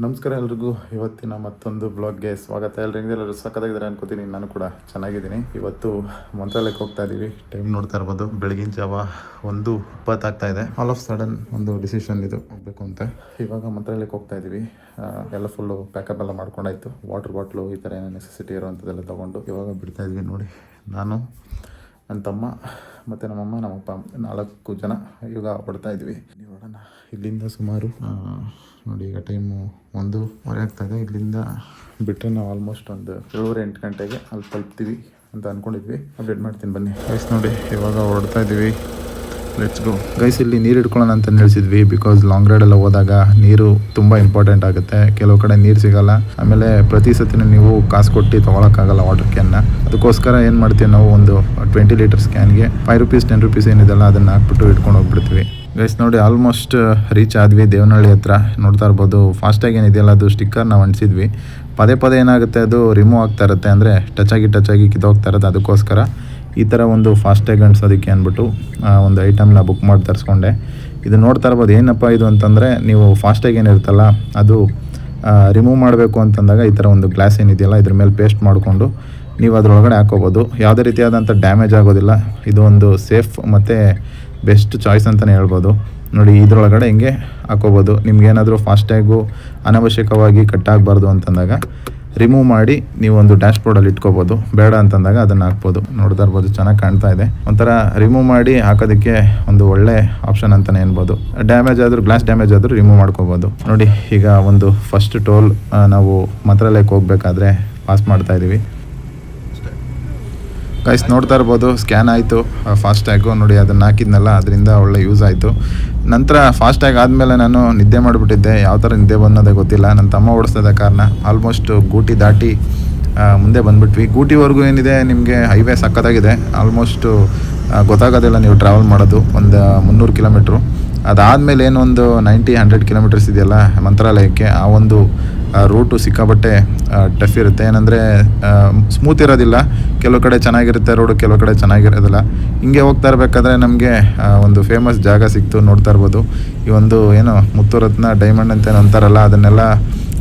ನಮಸ್ಕಾರ ಎಲ್ರಿಗೂ. ಇವತ್ತಿನ ಮತ್ತೊಂದು ಬ್ಲಾಗ್ಗೆ ಸ್ವಾಗತ. ಎಲ್ರಿಗೆ ಎಲ್ಲರೂ ಸಕ್ಕತ್ತಾಗಿದ್ದಾರೆ ಅನ್ಕೋತೀನಿ. ನಾನು ಕೂಡ ಚೆನ್ನಾಗಿದ್ದೀನಿ. ಇವತ್ತು ಮಂತ್ರಾಲಯಕ್ಕೆ ಹೋಗ್ತಾ ಇದ್ದೀವಿ. ಟೈಮ್ ನೋಡ್ತಾ ಇರ್ಬೋದು. ಬೆಳಗಿನ ಜಾವ ಒಂದು ಇಪ್ಪತ್ತಾಗ್ತಾ ಇದೆ. ಆಲ್ ಆಫ್ ಸಡನ್ ಒಂದು ಡಿಸಿಷನ್ ಇದು. ಹೋಗ್ಬೇಕು ಅಂತ. ಇವಾಗ ಮಂತ್ರಾಲಯಕ್ಕೆ ಹೋಗ್ತಾ ಇದ್ದೀವಿ. ಎಲ್ಲ ಫುಲ್ಲು ಪ್ಯಾಕಪ್ ಎಲ್ಲ ಮಾಡ್ಕೊಂಡಾಯ್ತು. ವಾಟರ್ ಬಾಟ್ಲು ಈ ಥರ ಏನೋ ನೆಸೆಸಿಟಿ ಇರೋವಂಥದ್ದೆಲ್ಲ ತೊಗೊಂಡು ಇವಾಗ ಬಿಡ್ತಾ ಇದ್ವಿ ನೋಡಿ. ನಾನು ನನ್ನ ತಮ್ಮ ಮತ್ತು ನಮ್ಮಮ್ಮ, ನಮ್ಮಪ್ಪ ನಾಲ್ಕು ಜನ ಇವಾಗ ಹೊಡ್ತಾ ಇದ್ವಿ ನೀವು ಹೊಡೋಣ ಇಲ್ಲಿಂದ ಸುಮಾರು ನೋಡಿ, ಈಗ ಟೈಮು ಒಂದು ಮರೆ ಆಗ್ತಾ ಇದೆ ಇಲ್ಲಿಂದ ಬಿಟ್ಟರೆ ನಾವು ಆಲ್ಮೋಸ್ಟ್ ಒಂದು ಏಳುವರೆ ಎಂಟು ಗಂಟೆಗೆ ಅಲ್ಲಿ ತಲುಪ್ತೀವಿ ಅಂತ ಅಂದ್ಕೊಂಡಿದ್ವಿ ಅಪ್ಡೇಟ್ ಮಾಡ್ತೀನಿ ಬನ್ನಿ. ಗೈಸ್ ನೋಡಿ, ಇವಾಗ ಹೊರಡ್ತಾ ಇದ್ದೀವಿ ಲೆಟ್ಸ್ ಗೋ ಗೈಸ್ ಇಲ್ಲಿ ನೀರು ಇಟ್ಕೊಳ್ಳೋಣ ಅಂತ ನಿಲ್ಸಿದ್ವಿ ಬಿಕಾಸ್ ಲಾಂಗ್ ರೈಡ್ ಎಲ್ಲ ಹೋದಾಗ ನೀರು ತುಂಬ ಇಂಪಾರ್ಟೆಂಟ್ ಆಗುತ್ತೆ. ಕೆಲವು ಕಡೆ ನೀರು ಸಿಗಲ್ಲ. ಆಮೇಲೆ ಪ್ರತಿ ಸತಿನೂ ನೀವು ಕಾಸು ಕೊಟ್ಟು ತೊಗೊಳಕ್ಕಾಗಲ್ಲ ವಾಟರ್ ಕ್ಯಾನ್ನ ಅದಕ್ಕೋಸ್ಕರ ಏನು ಮಾಡ್ತೀವಿ ನಾವು ಒಂದು ಟ್ವೆಂಟಿ ಲೀಟರ್ಸ್ ಕ್ಯಾನ್ಗೆ ಫೈವ್ ರುಪೀಸ್ ಟೆನ್ ರುಪೀಸ್ ಏನಿದೆಲ್ಲ ಅದನ್ನು ಹಾಕ್ಬಿಟ್ಟು ಇಟ್ಕೊಂಡು ಹೋಗ್ಬಿಡ್ತೀವಿ. ಗೈಸ್ ನೋಡಿ ಆಲ್ಮೋಸ್ಟ್ ರೀಚ್ ಆದ್ವಿ. ದೇವನಹಳ್ಳಿ ಹತ್ರ ನೋಡ್ತಾ ಇರ್ಬೋದು. ಫಾಸ್ಟಾಗಿ ಏನಿದೆಯಲ್ಲ, ಅದು ಸ್ಟಿಕ್ಕರ್ ನಾವು ಅಂಟಿಸಿದ್ವಿ. ಪದೇ ಪದೇ ಏನಾಗುತ್ತೆ, ಅದು ರಿಮೂವ್ ಆಗ್ತಾ ಇರುತ್ತೆ. ಅಂದರೆ ಟಚ್ ಆಗಿ ಟಚ್ ಆಗಿ ಕಿತ್ತೋಗ್ತಾ ಇರುತ್ತೆ ಅದಕ್ಕೋಸ್ಕರ. ಈ ಥರ ಒಂದು ಫಾಸ್ಟಾಗಿ ಅಂಟಿಸೋದಕ್ಕೆ ಅಂದ್ಬಿಟ್ಟು ಒಂದು ಐಟಮ್ನ ಬುಕ್ ಮಾಡಿ ತರಿಸ್ಕೊಂಡೆ. ಇದು ನೋಡ್ತಾ ಇರ್ಬೋದು, ಏನಪ್ಪ ಇದು ಅಂತಂದರೆ, ನೀವು ಫಾಸ್ಟಾಗಿ ಏನಿರುತ್ತಲ್ಲ, ಅದು ರಿಮೂವ್ ಮಾಡಬೇಕು ಅಂತಂದಾಗ ಈ ಥರ ಒಂದು ಗ್ಲಾಸ್ ಏನಿದೆಯಲ್ಲ, ಇದ್ರ ಮೇಲೆ ಪೇಸ್ಟ್ ಮಾಡಿಕೊಂಡು ನೀವು ಅದರೊಳಗಡೆ ಹಾಕೋಬೋದು. ಯಾವುದೇ ರೀತಿಯಾದಂಥ ಡ್ಯಾಮೇಜ್ ಆಗೋದಿಲ್ಲ. ಇದು ಒಂದು ಸೇಫ್ ಮತ್ತು ಬೆಸ್ಟ್ ಚಾಯ್ಸ್ ಅಂತಲೇ ಹೇಳ್ಬೋದು. ನೋಡಿ, ಇದರೊಳಗಡೆ ಹಿಂಗೆ ಹಾಕೋಬೋದು. ನಿಮ್ಗೇನಾದರೂ ಫಾಸ್ಟ್ಯಾಗು ಅನವಶ್ಯಕವಾಗಿ ಕಟ್ ಆಗಬಾರ್ದು ಅಂತಂದಾಗ ರಿಮೂವ್ ಮಾಡಿ ನೀವು ಒಂದು ಡ್ಯಾಶ್ ಬೋರ್ಡಲ್ಲಿ ಇಟ್ಕೋಬೋದು. ಬೇಡ ಅಂತಂದಾಗ ಅದನ್ನು ಹಾಕ್ಬೋದು. ನೋಡ್ತಾ ಇರ್ಬೋದು, ಚೆನ್ನಾಗಿ ಕಾಣ್ತಾ ಇದೆ. ಒಂಥರ ರಿಮೂವ್ ಮಾಡಿ ಹಾಕೋದಕ್ಕೆ ಒಂದು ಒಳ್ಳೆ ಆಪ್ಷನ್ ಅಂತಲೇ ಅನ್ಬೋದು ಡ್ಯಾಮೇಜ್ ಆದರೂ ಗ್ಲಾಸ್ ಡ್ಯಾಮೇಜ್ ಆದರೂ ರಿಮೂವ್ ಮಾಡ್ಕೋಬೋದು. ನೋಡಿ, ಈಗ ಒಂದು ಫಸ್ಟ್ ಟೋಲ್ ನಾವು ಮಂತ್ರಾಲಯಕ್ಕೆ ಹೋಗಬೇಕಾದ್ರೆ ಪಾಸ್ ಮಾಡ್ತಾ ಇದ್ದೀವಿ ಗೈಸ್ ನೋಡ್ತಾ ಇರ್ಬೋದು ಸ್ಕ್ಯಾನ್ ಆಯಿತು ಫಾಸ್ಟ್ಯಾಗು ನೋಡಿ, ಅದನ್ನು ಹಾಕಿದ್ನಲ್ಲ, ಅದರಿಂದ ಒಳ್ಳೆ ಯೂಸ್ ಆಯಿತು. ನಂತರ ಫಾಸ್ಟ್ಯಾಗ್ ಆದಮೇಲೆ ನಾನು ನಿದ್ದೆ ಮಾಡಿಬಿಟ್ಟಿದ್ದೆ, ಯಾವ ಥರ ನಿದ್ದೆ ಬಂದೋದೇ ಗೊತ್ತಿಲ್ಲ. ನನ್ನ ತಮ್ಮ ಓಡಿಸ್ತಿದ್ದ ಕಾರಣ ಆಲ್ಮೋಸ್ಟ್ ಗೂಟಿ ದಾಟಿ ಮುಂದೆ ಬಂದ್ಬಿಟ್ವಿ. ಗೂಟಿವರೆಗೂ ಏನಿದೆ, ನಿಮಗೆ ಹೈವೇ ಸಕ್ಕತ್ತಾಗಿದೆ ಆಲ್ಮೋಸ್ಟು ಗೊತ್ತಾಗೋದಿಲ್ಲ ನೀವು ಟ್ರಾವೆಲ್ ಮಾಡೋದು, ಒಂದು ಮುನ್ನೂರು ಕಿಲೋಮೀಟ್ರು ಅದಾದಮೇಲೆ ಏನೊಂದು ನೈಂಟಿ ಹಂಡ್ರೆಡ್ ಕಿಲೋಮೀಟರ್ಸ್ ಇದೆಯಲ್ಲ, ಮಂತ್ರಾಲಯಕ್ಕೆ, ಆ ಒಂದು ರೂಟು ಸಿಕ್ಕಾಬಟ್ಟೆ ಟಫ್ ಇರುತ್ತೆ. ಏನಂದರೆ ಸ್ಮೂತ್ ಇರೋದಿಲ್ಲ. ಕೆಲವು ಕಡೆ ಚೆನ್ನಾಗಿರುತ್ತೆ ರೋಡು ಕೆಲವು ಕಡೆ ಚೆನ್ನಾಗಿರೋದಿಲ್ಲ. ಹಿಂಗೆ ಹೋಗ್ತಾ ಇರಬೇಕಾದ್ರೆ ನಮಗೆ ಒಂದು ಫೇಮಸ್ ಜಾಗ ಸಿಕ್ತು ನೋಡ್ತಾ ಇರ್ಬೋದು. ಈ ಒಂದು, ಏನು ಮುತ್ತುರತ್ನ ಡೈಮಂಡ್ ಅಂತ ಏನೋ ಅಂತಾರಲ್ಲ, ಅದನ್ನೆಲ್ಲ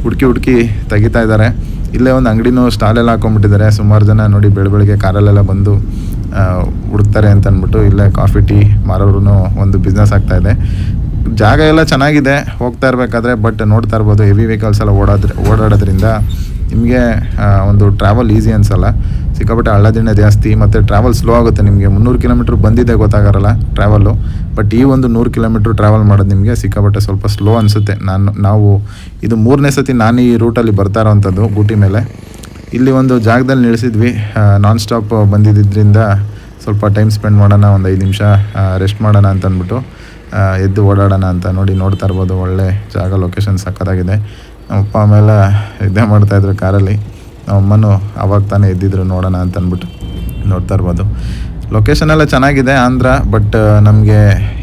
ಹುಡುಕಿ ಹುಡುಕಿ ತೆಗಿತಾ ಇದ್ದಾರೆ. ಇಲ್ಲೇ ಒಂದು ಅಂಗಡಿನೂ ಸ್ಟಾಲೆಲ್ಲ ಹಾಕೊಂಡ್ಬಿಟ್ಟಿದ್ದಾರೆ. ಸುಮಾರು ಜನ ನೋಡಿ ಬೆಳ ಬೆಳಗ್ಗೆ ಕಾರಲ್ಲೆಲ್ಲ ಬಂದು ಹುಡುಕ್ತಾರೆ ಅಂತ ಅಂದ್ಬಿಟ್ಟು ಇಲ್ಲೇ ಕಾಫಿ ಟೀ ಮಾರೋರು ಒಂದು ಬಿಸ್ನೆಸ್ ಆಗ್ತಾಯಿದೆ ಜಾಗ ಎಲ್ಲ ಚೆನ್ನಾಗಿದೆ, ಹೋಗ್ತಾ ಇರಬೇಕಾದ್ರೆ ಬಟ್ ನೋಡ್ತಾ ಇರ್ಬೋದು ಹೆವಿ ವೆಹಿಕಲ್ಸ್ ಎಲ್ಲ ಓಡಾದ್ರೆ, ಓಡಾಡೋದ್ರಿಂದ ನಿಮಗೆ ಒಂದು ಟ್ರಾವೆಲ್ ಈಸಿ ಅನ್ಸಲ್ಲ? ಸಿಕ್ಕಾಪಟ್ಟೆ ಹಳ್ಳದಿಣ್ಣೆ ಜಾಸ್ತಿ, ಮತ್ತು ಟ್ರಾವೆಲ್ ಸ್ಲೋ ಆಗುತ್ತೆ ನಿಮಗೆ. ಮುನ್ನೂರು ಕಿಲೋಮೀಟ್ರ್ ಬಂದಿದೆ ಗೊತ್ತಾಗಲ್ಲ ಟ್ರಾವೆಲ್ಲು ಬಟ್ ಈ ಒಂದು ನೂರು ಕಿಲೋಮೀಟ್ರ್ ಟ್ರಾವೆಲ್ ಮಾಡೋದು ನಿಮಗೆ ಸಿಕ್ಕಾಪಟ್ಟೆ ಸ್ವಲ್ಪ ಸ್ಲೋ ಅನಿಸುತ್ತೆ. ನಾನು, ನಾವು ಇದು ಮೂರನೇ ಸತಿ ನಾನು ಈ ರೂಟಲ್ಲಿ ಬರ್ತಾ ಇರೋವಂಥದ್ದು ಗೂಟಿ ಮೇಲೆ. ಇಲ್ಲಿ ಒಂದು ಜಾಗದಲ್ಲಿ ನಿಲ್ಲಿಸಿದ್ವಿ. ನಾನ್ ಸ್ಟಾಪ್ ಬಂದಿದ್ದರಿಂದ ಸ್ವಲ್ಪ ಟೈಮ್ ಸ್ಪೆಂಡ್ ಮಾಡೋಣ, ಒಂದು ಐದು ನಿಮಿಷ ರೆಸ್ಟ್ ಮಾಡೋಣ ಅಂತ ಅಂದ್ಬಿಟ್ಟು ಎದ್ದು ಓಡಾಡೋಣ ಅಂತ ನೋಡಿ ನೋಡ್ತಾ ಇರ್ಬೋದು. ಒಳ್ಳೆ ಜಾಗ ಲೊಕೇಶನ್ ಸಕ್ಕತ್ತಾಗಿದೆ ನಮ್ಮಪ್ಪ ಆಮೇಲೆ ಇದೇ ಮಾಡ್ತಾಯಿದ್ರು ಕಾರಲ್ಲಿ. ನಮ್ಮಮ್ಮನೂ ಅವಾಗ ತಾನೇ ಎದ್ದಿದ್ರು ನೋಡೋಣ ಅಂತ ಅಂದ್ಬಿಟ್ಟು ನೋಡ್ತಾ ಇರ್ಬೋದು. ಲೊಕೇಶನ್ ಎಲ್ಲ ಚೆನ್ನಾಗಿದೆ ಆಂಧ್ರ ಬಟ್ ನಮಗೆ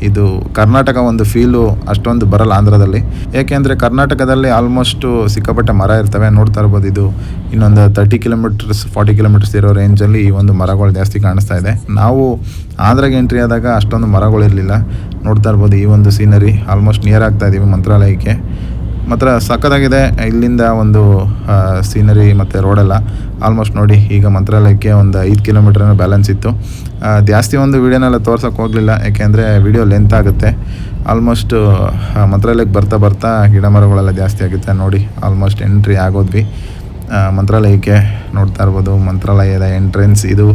ಇದು ಕರ್ನಾಟಕ ಒಂದು ಫೀಲು ಅಷ್ಟೊಂದು ಬರಲ್ಲ ಆಂಧ್ರದಲ್ಲಿ. ಏಕೆಂದರೆ ಕರ್ನಾಟಕದಲ್ಲಿ ಆಲ್ಮೋಸ್ಟು ಸಿಕ್ಕಾಪಟ್ಟೆ ಮರ ಇರ್ತವೆ, ನೋಡ್ತಾ ಇರ್ಬೋದು ಇದು. ಇನ್ನೊಂದು ತರ್ಟಿ ಕಿಲೋಮೀಟರ್ಸ್ ಫಾರ್ಟಿ ಕಿಲೋಮೀಟರ್ಸ್ ಇರೋ ರೇಂಜಲ್ಲಿ ಈ ಒಂದು ಮರಗಳು ಜಾಸ್ತಿ ಕಾಣಿಸ್ತಾ ಇದೆ. ನಾವು ಆಂಧ್ರಗೆ ಎಂಟ್ರಿ ಆದಾಗ ಅಷ್ಟೊಂದು ಮರಗಳಿರಲಿಲ್ಲ. ನೋಡ್ತಾ ಇರ್ಬೋದು ಈ ಒಂದು ಸೀನರಿ ಆಲ್ಮೋಸ್ಟ್ ನಿಯರ್ ಆಗ್ತಾ ಇದ್ದೀವಿ ಮಂತ್ರಾಲಯಕ್ಕೆ. ಮಾತ್ರ ಸಖತ್ತಾಗಿದೆ. ಇಲ್ಲಿಂದ ಒಂದು ಸೀನರಿ ಮತ್ತು ರೋಡೆಲ್ಲ ಆಲ್ಮೋಸ್ಟ್ ನೋಡಿ, ಈಗ ಮಂತ್ರಾಲಯಕ್ಕೆ ಒಂದು ಐದು ಕಿಲೋಮೀಟ್ರನ ಬ್ಯಾಲೆನ್ಸ್ ಇತ್ತು. ಜಾಸ್ತಿ ಒಂದು ವೀಡಿಯೋನೆಲ್ಲ ತೋರ್ಸೋಕೆ ಹೋಗಲಿಲ್ಲ, ಯಾಕೆಂದರೆ ವಿಡಿಯೋ ಲೆಂತ್ ಆಗುತ್ತೆ. ಆಲ್ಮೋಸ್ಟ್ ಮಂತ್ರಾಲಯಕ್ಕೆ ಬರ್ತಾ ಬರ್ತಾ ಗಿಡ ಮರಗಳೆಲ್ಲ ಜಾಸ್ತಿ ಆಗುತ್ತೆ ನೋಡಿ ಆಲ್ಮೋಸ್ಟ್ ಎಂಟ್ರಿ ಆಗೋದ್ವಿ. ಮಂತ್ರಾಲಯಕ್ಕೆ ನೋಡ್ತಾ ಇರ್ಬೋದು. ಮಂತ್ರಾಲಯದ ಎಂಟ್ರೆನ್ಸ್ ಇದು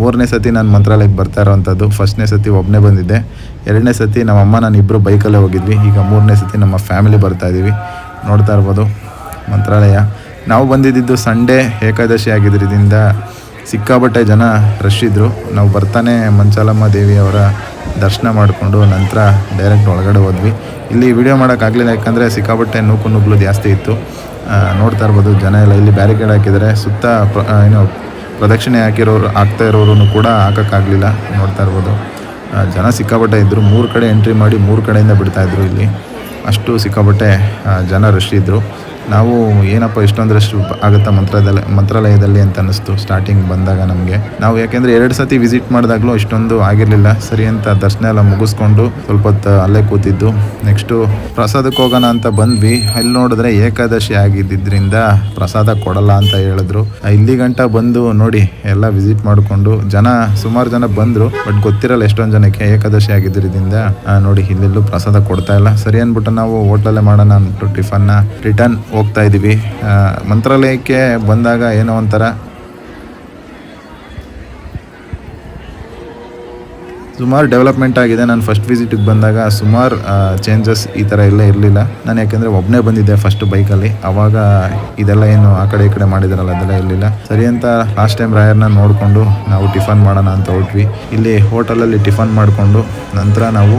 ಮೂರನೇ ಸತಿ ನಾನು ಮಂತ್ರಾಲಯಕ್ಕೆ ಬರ್ತಾ ಇರೋವಂಥದ್ದು ಫಸ್ಟ್ನೇ ಸತಿ ಒಬ್ಬನೇ ಬಂದಿದ್ದೆ. ಎರಡನೇ ಸತಿ ನಮ್ಮಮ್ಮ ನಾನು ಇಬ್ಬರು ಬೈಕಲ್ಲೇ ಹೋಗಿದ್ವಿ. ಈಗ ಮೂರನೇ ಸತಿ ನಮ್ಮ ಫ್ಯಾಮಿಲಿ ಬರ್ತಾ ಇದ್ದೀವಿ ನೋಡ್ತಾ ಇರ್ಬೋದು ಮಂತ್ರಾಲಯ. ನಾವು ಬಂದಿದ್ದು ಸಂಡೇ ಏಕಾದಶಿ ಆಗಿದ್ದರಿಂದ ಸಿಕ್ಕಾಬಟ್ಟೆ ಜನ ರಶ್ ಇದ್ದರು ನಾವು ಬರ್ತಾನೆ ಮಂಚಾಲಮ್ಮ ದೇವಿಯವರ ದರ್ಶನ ಮಾಡಿಕೊಂಡು ನಂತರ ಡೈರೆಕ್ಟ್ ಒಳಗಡೆ ಹೋದ್ವಿ. ಇಲ್ಲಿ ವಿಡಿಯೋ ಮಾಡೋಕ್ಕಾಗಲಿಲ್ಲ ಯಾಕಂದರೆ ಸಿಕ್ಕಾಬಟ್ಟೆ ನೂಕು ನುಗ್ಲು ಜಾಸ್ತಿ ಇತ್ತು. ನೋಡ್ತಾ ಇರ್ಬೋದು, ಜನ ಎಲ್ಲ ಇಲ್ಲಿ ಬ್ಯಾರಿಕೇಡ್ ಹಾಕಿದರೆ ಸುತ್ತ ಏನು ಪ್ರದಕ್ಷಿಣೆ ಹಾಕಿರೋರು ಆಗ್ತಾ ಇರೋರು ಕೂಡ ಹಾಕೋಕ್ಕಾಗಲಿಲ್ಲ. ನೋಡ್ತಾ ಇರ್ಬೋದು. ಜನ ಸಿಕ್ಕಾಪಟ್ಟೆ ಇದ್ದರು ಮೂರು ಕಡೆ ಎಂಟ್ರಿ ಮಾಡಿ ಮೂರು ಕಡೆಯಿಂದ ಬಿಡ್ತಾ ಇದ್ರು ಇಲ್ಲಿ. ಅಷ್ಟು ಸಿಕ್ಕಾಪಟ್ಟೆ ಜನ ರಶ್ ಇದ್ದರು ನಾವು ಏನಪ್ಪ ಇಷ್ಟೊಂದು ಆಗುತ್ತಾ ಮಂತ್ರಾಲಯದಲ್ಲಿ ಮಂತ್ರಾಲಯದಲ್ಲಿ ಅಂತ ಅನ್ನಿಸ್ತು ಸ್ಟಾರ್ಟಿಂಗ್ ಬಂದಾಗ ನಮಗೆ. ನಾವು ಯಾಕೆಂದರೆ ಎರಡು ಸತಿ ವಿಸಿಟ್ ಮಾಡಿದಾಗಲೂ ಇಷ್ಟೊಂದು ಆಗಿರಲಿಲ್ಲ. ಸರಿ ಅಂತ ದರ್ಶನ ಎಲ್ಲ ಮುಗಿಸ್ಕೊಂಡು ಸ್ವಲ್ಪ ಹೊತ್ತು ಅಲ್ಲೇ ಕೂತಿದ್ದು. ನೆಕ್ಸ್ಟು ಪ್ರಸಾದಕ್ಕೆ ಹೋಗೋಣ ಅಂತ ಬಂದ್ವಿ. ಅಲ್ಲಿ ನೋಡಿದ್ರೆ ಏಕಾದಶಿ ಆಗಿದ್ದರಿಂದ ಪ್ರಸಾದ ಕೊಡಲ್ಲ ಅಂತ ಹೇಳಿದ್ರು. ಇಲ್ಲಿ ಗಂಟ ಬಂದು ನೋಡಿ ಎಲ್ಲ ವಿಸಿಟ್ ಮಾಡಿಕೊಂಡು ಜನ, ಸುಮಾರು ಜನ ಬಂದರು. ಬಟ್ ಗೊತ್ತಿರಲ್ಲ ಎಷ್ಟೊಂದು ಜನಕ್ಕೆ ಏಕಾದಶಿ ಆಗಿದ್ದರಿಂದ ನೋಡಿ ಇಲ್ಲೆಲ್ಲೂ ಪ್ರಸಾದ ಕೊಡ್ತಾ ಇಲ್ಲ. ಸರಿ ಅಂದ್ಬಿಟ್ಟು ನಾವು ಹೋಟ್ಲಲ್ಲೇ ಮಾಡೋಣ ಅಂದ್ಬಿಟ್ಟು ಟಿಫನ್ನ ರಿಟರ್ನ್ ಹೋಗ್ತಾ ಇದ್ದೀವಿ. ಮಂತ್ರಾಲಯಕ್ಕೆ ಬಂದಾಗ ಏನೋ ಒಂಥರ. ಸುಮಾರು ಡೆವಲಪ್ಮೆಂಟ್ ಆಗಿದೆ. ನಾನು ಫಸ್ಟ್ ವಿಸಿಟಿಗೆ ಬಂದಾಗ ಸುಮಾರು ಚೇಂಜಸ್ ಈ ಥರ ಎಲ್ಲ ಇರಲಿಲ್ಲ. ನಾನು ಯಾಕೆಂದರೆ ಒಬ್ಬನೇ ಬಂದಿದ್ದೆ ಫಸ್ಟ್ ಬೈಕಲ್ಲಿ ಆವಾಗ ಇದೆಲ್ಲ ಏನು ಆ ಕಡೆ ಈ ಕಡೆ ಮಾಡಿದಾರಲ್ಲ, ಅದೆಲ್ಲ ಇರಲಿಲ್ಲ. ಸರಿ ಅಂತ ಲಾಸ್ಟ್ ಟೈಮ್ ರಾಯರ್ನ ನೋಡಿಕೊಂಡು ನಾವು ಟಿಫನ್ ಮಾಡೋಣ ಅಂತ ಹೊರಟ್ವಿ. ಇಲ್ಲಿ ಹೋಟೆಲಲ್ಲಿ ಟಿಫನ್ ಮಾಡಿಕೊಂಡು ನಂತರ ನಾವು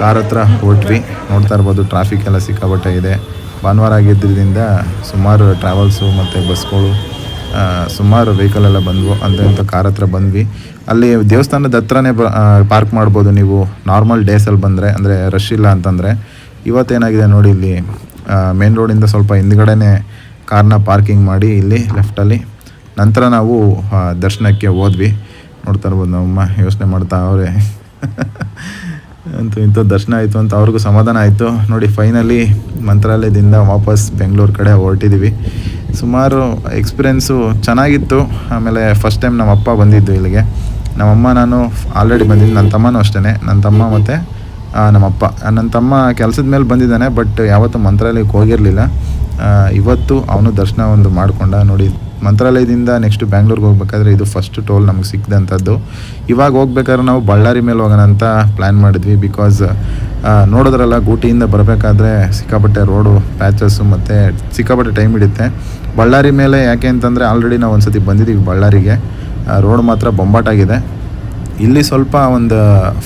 ಕಾರ್ ಹತ್ರ ಹೊರಟ್ವಿ. ನೋಡ್ತಾ ಇರ್ಬೋದು ಟ್ರಾಫಿಕ್ ಎಲ್ಲ ಸಿಕ್ಕಾಬಟ್ಟೆ ಇದೆ. ಭಾನುವಾರ ಆಗಿದ್ದರಿಂದ ಸುಮಾರು ಟ್ರಾವೆಲ್ಸು ಮತ್ತು ಬಸ್ಗಳು ಸುಮಾರು ವೆಹಿಕಲೆಲ್ಲ ಬಂದವು. ಅಂತ ಇಂಥ ಕಾರ್ ಹತ್ರ ಬಂದ್ವಿ. ಅಲ್ಲಿ ದೇವಸ್ಥಾನದ ಹತ್ರನೇ ಬ ಪಾರ್ಕ್ ಮಾಡ್ಬೋದು ನೀವು. ನಾರ್ಮಲ್ ಡೇಸಲ್ಲಿ ಬಂದರೆ, ಅಂದರೆ ರಶ್ ಇಲ್ಲ ಅಂತಂದರೆ. ಇವತ್ತೇನಾಗಿದೆ ನೋಡಿ ಇಲ್ಲಿ ಮೇನ್ ರೋಡಿಂದ ಸ್ವಲ್ಪ ಹಿಂದ್ಗಡೆನೇ ಕಾರ್ನ ಪಾರ್ಕಿಂಗ್ ಮಾಡಿ ಇಲ್ಲಿ ಲೆಫ್ಟಲ್ಲಿ ನಂತರ ನಾವು ದರ್ಶನಕ್ಕೆ ಹೋದ್ವಿ. ನೋಡ್ತಾ ಇರ್ಬೋದು ನಮ್ಮಮ್ಮ ಯೋಚನೆ ಮಾಡ್ತಾ ಅವರೇ. ಅಂತೂ ಇಂಥ ದರ್ಶನ ಆಯಿತು ಅಂತ ಅವ್ರಿಗೂ ಸಮಾಧಾನ ಆಯಿತು. ನೋಡಿ ಫೈನಲಿ ಮಂತ್ರಾಲಯದಿಂದ ವಾಪಸ್ ಬೆಂಗಳೂರು ಕಡೆ ಹೊರಟಿದ್ದೀವಿ ಸುಮಾರು ಎಕ್ಸ್ಪೀರಿಯೆನ್ಸು ಚೆನ್ನಾಗಿತ್ತು. ಆಮೇಲೆ ಫಸ್ಟ್ ಟೈಮ್ ನಮ್ಮ ಅಪ್ಪ ಬಂದಿದ್ದು ಇಲ್ಲಿಗೆ. ನಮ್ಮಮ್ಮ ನಾನು ಆಲ್ರೆಡಿ ಬಂದಿದ್ದು, ನನ್ನ ತಮ್ಮನೂ ಅಷ್ಟೇ ನನ್ನ ತಮ್ಮ ಮತ್ತು ನಮ್ಮಪ್ಪ ನನ್ನ ತಮ್ಮ ಕೆಲಸದ ಮೇಲೆ ಬಂದಿದ್ದಾನೆ ಬಟ್ ಯಾವತ್ತೂ ಮಂತ್ರಾಲಯಕ್ಕೆ ಹೋಗಿರಲಿಲ್ಲ. ಇವತ್ತು ಅವನು ದರ್ಶನ ಒಂದು ಮಾಡಿಕೊಂಡ, ನೋಡಿ ಮಂತ್ರಾಲಯದಿಂದ ನೆಕ್ಸ್ಟ್ ಬ್ಯಾಂಗ್ಳೂರ್ಗೆ ಹೋಗ್ಬೇಕಾದ್ರೆ ಇದು ಫಸ್ಟ್ ಟೋಲ್ ನಮ್ಗೆ ಸಿಕ್ಕಿದಂಥದ್ದು ಇವಾಗ ಹೋಗ್ಬೇಕಾದ್ರೆ ನಾವು ಬಳ್ಳಾರಿ ಮೇಲೆ ಹೋಗೋಣ ಅಂತ ಪ್ಲ್ಯಾನ್ ಮಾಡಿದ್ವಿ ಬಿಕಾಸ್ ನೋಡಿದ್ರಲ್ಲ ಗೂಟಿಯಿಂದ ಬರಬೇಕಾದ್ರೆ ಸಿಕ್ಕಾಪಟ್ಟೆ ರೋಡು ಪ್ಯಾಚಸ್ಸು ಮತ್ತು ಸಿಕ್ಕಾಪಟ್ಟೆ ಟೈಮ್ ಹಿಡಿಯುತ್ತೆ. ಬಳ್ಳಾರಿ ಮೇಲೆ ಯಾಕೆ ಅಂತಂದರೆ ಆಲ್ರೆಡಿ ನಾವು ಒಂದು ಸತಿ ಬಂದಿದ್ದೀವಿ ಬಳ್ಳಾರಿಗೆ ರೋಡ್ ಮಾತ್ರ ಬೊಂಬಾಟಾಗಿದೆ. ಇಲ್ಲಿ ಸ್ವಲ್ಪ ಒಂದು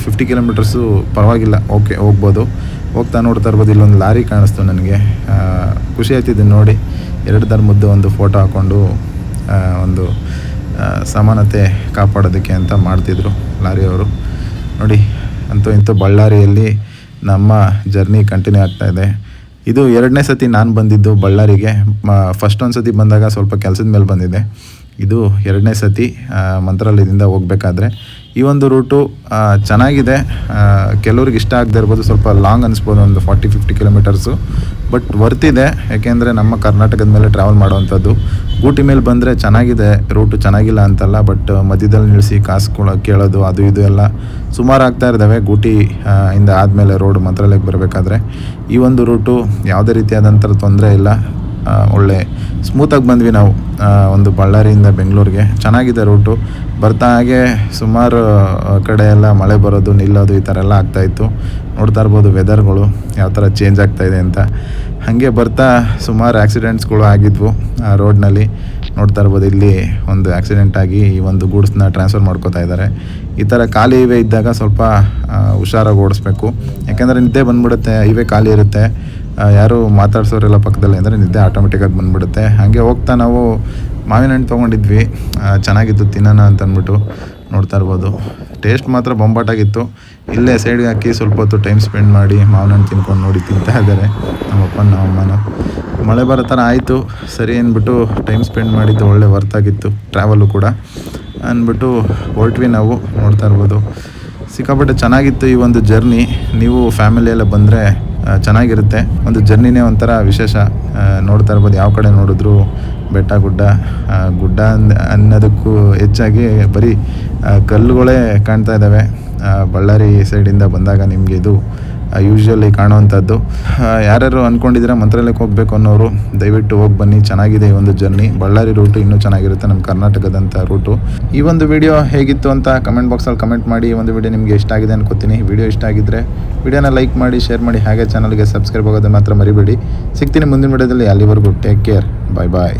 ಫಿಫ್ಟಿ ಕಿಲೋಮೀಟರ್ಸು ಪರವಾಗಿಲ್ಲ. ಓಕೆ ಹೋಗ್ಬೋದು. ಹೋಗ್ತಾ ನೋಡ್ತಾ ಇರ್ಬೋದು, ಇಲ್ಲೊಂದು ಲಾರಿ ಕಾಣಿಸ್ತು ನನಗೆ. ಖುಷಿ ಆಯ್ತಿದ್ದು ನೋಡಿ. ಎರಡು ಧರ್ಮದ್ದು ಒಂದು ಫೋಟೋ ಹಾಕ್ಕೊಂಡು ಒಂದು ಸಮಾನತೆ ಕಾಪಾಡೋದಕ್ಕೆ ಅಂತ ಮಾಡ್ತಿದ್ರು ಲಾರಿಯವರು ನೋಡಿ, ಅಂತೂ ಇಂತೂ ಬಳ್ಳಾರಿಯಲ್ಲಿ ನಮ್ಮ ಜರ್ನಿ ಕಂಟಿನ್ಯೂ ಆಗ್ತಾ ಇದೆ. ಇದು ಎರಡನೇ ಸತಿ ನಾನು ಬಂದಿದ್ದು ಬಳ್ಳಾರಿಗೆ. ಫಸ್ಟ್ ಒಂದು ಸತಿ ಬಂದಾಗ ಸ್ವಲ್ಪ ಕೆಲಸದ ಮೇಲೆ ಬಂದಿದೆ ಇದು ಎರಡನೇ ಸತಿ ಮಂತ್ರಾಲಯದಿಂದ ಹೋಗ್ಬೇಕಾದ್ರೆ ಈ ಒಂದು ರೂಟು ಚೆನ್ನಾಗಿದೆ. ಕೆಲವ್ರಿಗೆ ಇಷ್ಟ ಆಗದೆ ಇರ್ಬೋದು. ಸ್ವಲ್ಪ ಲಾಂಗ್ ಅನಿಸ್ಬೋದು, ಒಂದು ಫಾರ್ಟಿ, ಫಿಫ್ಟಿ ಕಿಲೋಮೀಟರ್ಸು. ಬಟ್ ವರ್ತಿದೆ ಯಾಕೆಂದರೆ ನಮ್ಮ ಕರ್ನಾಟಕದ ಮೇಲೆ ಟ್ರಾವೆಲ್ ಮಾಡುವಂಥದ್ದು. ಊಟಿ ಮೇಲೆ ಬಂದರೆ ಚೆನ್ನಾಗಿದೆ. ರೂಟು ಚೆನ್ನಾಗಿಲ್ಲ ಅಂತಲ್ಲ, ಬಟ್ ಮಧ್ಯದಲ್ಲಿ ನಿಲ್ಲಿಸಿ ಕಾಸು ಕೊಡ, ಕೇಳೋದು, ಅದು, ಇದು ಎಲ್ಲ ಸುಮಾರು ಆಗ್ತಾ ಇದ್ದಾವೆ ಗೂಟಿ ಇಂದ ಆದಮೇಲೆ ರೋಡ್ ಮಂತ್ರಾಲಯಕ್ಕೆ ಬರಬೇಕಾದ್ರೆ. ಈ ಒಂದು ರೂಟು ಯಾವುದೇ ರೀತಿಯಾದಂಥ ತೊಂದರೆ ಇಲ್ಲ. ಒಳ್ಳೆ ಸ್ಮೂತಾಗಿ ಬಂದ್ವಿ ನಾವು. ಒಂದು ಬಳ್ಳಾರಿಯಿಂದ ಬೆಂಗಳೂರಿಗೆ. ಚೆನ್ನಾಗಿದೆ ರೂಟು ಬರ್ತಾ ಹಾಗೆ ಸುಮಾರು ಕಡೆ ಎಲ್ಲ ಮಳೆ ಬರೋದು, ನಿಲ್ಲೋದು ಈ ಥರ ಎಲ್ಲ ಆಗ್ತಾಯಿತ್ತು ನೋಡ್ತಾ ಇರ್ಬೋದು ವೆದರ್ಗಳು ಯಾವ ಥರ ಚೇಂಜ್ ಆಗ್ತಾಯಿದೆ ಅಂತ. ಹಾಗೆ ಬರ್ತಾ ಸುಮಾರು ಆ್ಯಕ್ಸಿಡೆಂಟ್ಸ್ಗಳು ಆಗಿದ್ವು, ಆ ರೋಡ್ನಲ್ಲಿ ನೋಡ್ತಾ ಇರ್ಬೋದು ಇಲ್ಲಿ ಒಂದು ಆ್ಯಕ್ಸಿಡೆಂಟ್ ಆಗಿ ಈ ಒಂದು ಗೂಡ್ಸ್ನ ಟ್ರಾನ್ಸ್ಫರ್ ಮಾಡ್ಕೋತಾ ಇದ್ದಾರೆ. ಈ ಥರ ಖಾಲಿ ಇವೆ ಇದ್ದಾಗ ಸ್ವಲ್ಪ ಹುಷಾರಾಗಿ ಓಡಿಸ್ಬೇಕು. ಯಾಕೆಂದರೆ ನಿದ್ದೆ ಬಂದ್ಬಿಡುತ್ತೆ ಹೈವೇ ಖಾಲಿ ಇರುತ್ತೆ. ಯಾರು ಮಾತಾಡ್ಸೋರೆಲ್ಲ ಪಕ್ಕದಲ್ಲಿ ಅಂದರೆ ನಿದ್ದೆ ಆಟೋಮೆಟಿಕ್ಕಾಗಿ ಬಂದುಬಿಡುತ್ತೆ. ಹಾಗೆ ಹೋಗ್ತಾ ನಾವು ಮಾವಿನ ಹಣ್ಣು ತೊಗೊಂಡಿದ್ವಿ. ಚೆನ್ನಾಗಿತ್ತು, ತಿನ್ನೋಣ ಅಂತ ಅಂದ್ಬಿಟ್ಟು ನೋಡ್ತಾ ಇರ್ಬೋದು. ಟೇಸ್ಟ್ ಮಾತ್ರ ಬೊಂಬಾಟಾಗಿತ್ತು. ಇಲ್ಲೇ ಸೈಡ್ಗೆ ಹಾಕಿ ಸ್ವಲ್ಪ ಹೊತ್ತು ಟೈಮ್ ಸ್ಪೆಂಡ್ ಮಾಡಿ ಮಾವಿನ ಹಣ್ಣು ತಿನ್ಕೊಂಡು ನೋಡಿ ತಿಂತಾ ಇದ್ದಾರೆ ನಮ್ಮಪ್ಪ ನಮ್ಮಮ್ಮನ ಮಳೆ ಬರೋ ಥರ ಆಯಿತು. ಸರಿ ಅಂದ್ಬಿಟ್ಟು ಟೈಮ್ ಸ್ಪೆಂಡ್ ಮಾಡಿದ್ದು ಒಳ್ಳೆ ವರ್ತಾಗಿತ್ತು ಟ್ರಾವೆಲ್ಲು ಕೂಡ. ಅಂದ್ಬಿಟ್ಟು ಹೊರಟ್ವಿ ನಾವು, ನೋಡ್ತಾ ಇರ್ಬೋದು. ಸಿಕ್ಕಾಪಟ್ಟೆ ಚೆನ್ನಾಗಿತ್ತು ಈ ಒಂದು ಜರ್ನಿ ನೀವು ಫ್ಯಾಮಿಲಿ ಎಲ್ಲ ಬಂದರೆ ಚೆನ್ನಾಗಿರುತ್ತೆ. ಒಂದು ಜರ್ನಿನೇ ಒಂಥರ ವಿಶೇಷ. ನೋಡ್ತಾ ಇರ್ಬೋದು, ಯಾವ ಕಡೆ ನೋಡಿದ್ರು ಬೆಟ್ಟ, ಗುಡ್ಡ. ಗುಡ್ಡ ಅನ್ನೋದಕ್ಕೂ ಹೆಚ್ಚಾಗಿ ಬರೀ ಕಲ್ಲುಗಳೇ ಕಾಣ್ತಾ ಇದ್ದಾವೆ. ಬಳ್ಳಾರಿ ಸೈಡಿಂದ ಬಂದಾಗ ನಿಮಗೆ ಇದು ಯೂಶ್ವಲಿ ಕಾಣುವಂಥದ್ದು. ಯಾರ್ಯಾರು ಅಂದ್ಕೊಂಡಿದ್ರೆ ಮಂತ್ರಾಲಯಕ್ಕೆ ಹೋಗಬೇಕು ಅನ್ನೋರು, ದಯವಿಟ್ಟು ಹೋಗಿ ಬನ್ನಿ, ಚೆನ್ನಾಗಿದೆ ಈ ಒಂದು ಜರ್ನಿ ಬಳ್ಳಾರಿ ರೂಟು ಇನ್ನೂ ಚೆನ್ನಾಗಿರುತ್ತೆ ನಮ್ಮ ಕರ್ನಾಟಕದಂಥ ರೂಟು ಈ ಒಂದು ವಿಡಿಯೋ ಹೇಗಿತ್ತು ಅಂತ ಕಮೆಂಟ್ ಬಾಕ್ಸಲ್ಲಿ ಕಮೆಂಟ್ ಮಾಡಿ, ಈ ಒಂದು ವಿಡಿಯೋ ನಿಮಗೆ ಇಷ್ಟ ಆಗಿದೆ ಅನ್ಕೋತೀನಿ. ವಿಡಿಯೋ ಇಷ್ಟ ಆಗಿದ್ದರೆ ವಿಡಿಯೋನ ಲೈಕ್ ಮಾಡಿ ಶೇರ್ ಮಾಡಿ, ಹಾಗೆ ಚಾನಲ್ಗೆ ಸಬ್ಸ್ಕ್ರೈಬ್ ಆಗೋದು ಮಾತ್ರ ಮರಿಬೇಡಿ. ಸಿಗ್ತೀನಿ ಮುಂದಿನ ವಿಡಿಯೋದಲ್ಲಿ ಅಲ್ಲಿವರೆಗೂ ಟೇಕ್ ಕೇರ್ ಬಾಯ್ ಬಾಯ್